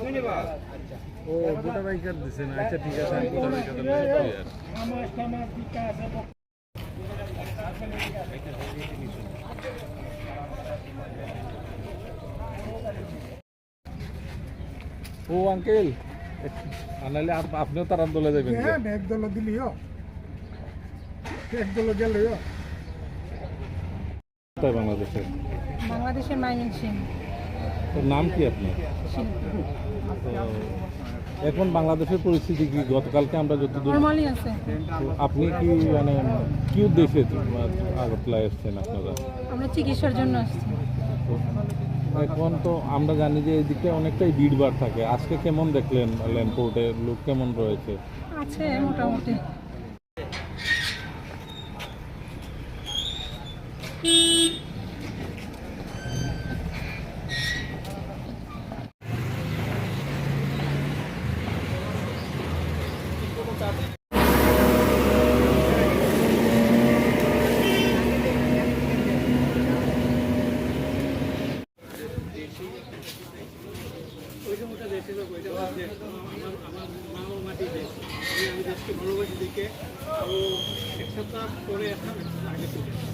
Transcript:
ও গোটা বাইকার দিছেন আচ্ছা ঠিক আছে আমি গোটা বাইকার ও আঙ্কেল আনালে আপ- আপনিও তার দলে যাবেন হ্যাঁ এক দল দিলিও এক দল গেলিও বাংলাদেশের বাংলাদেশের মাইনিং সিং নাম কি আপনার? তো এখন বাংলাদেশের পরিস্থিতি কি? গতকালকে আমরা যতদূর নর্মালি তো আপনি কি মানে কি উদ্দেশ্যে আগরতলায় এসছেন আপনারা? আমরা চিকিৎসার জন্য আসছি। এখন তো আমরা জানি যে এদিকে অনেকটাই ভিড়ভাড় থাকে। আজকে কেমন দেখলেন ল্যান্ডপোর্টে লোক কেমন রয়েছে? আছে মোটামুটি। ওই আমি দেশকে ভালোবাসি দেখে ও এক সপ্তাহ পরে আসলাম আগে।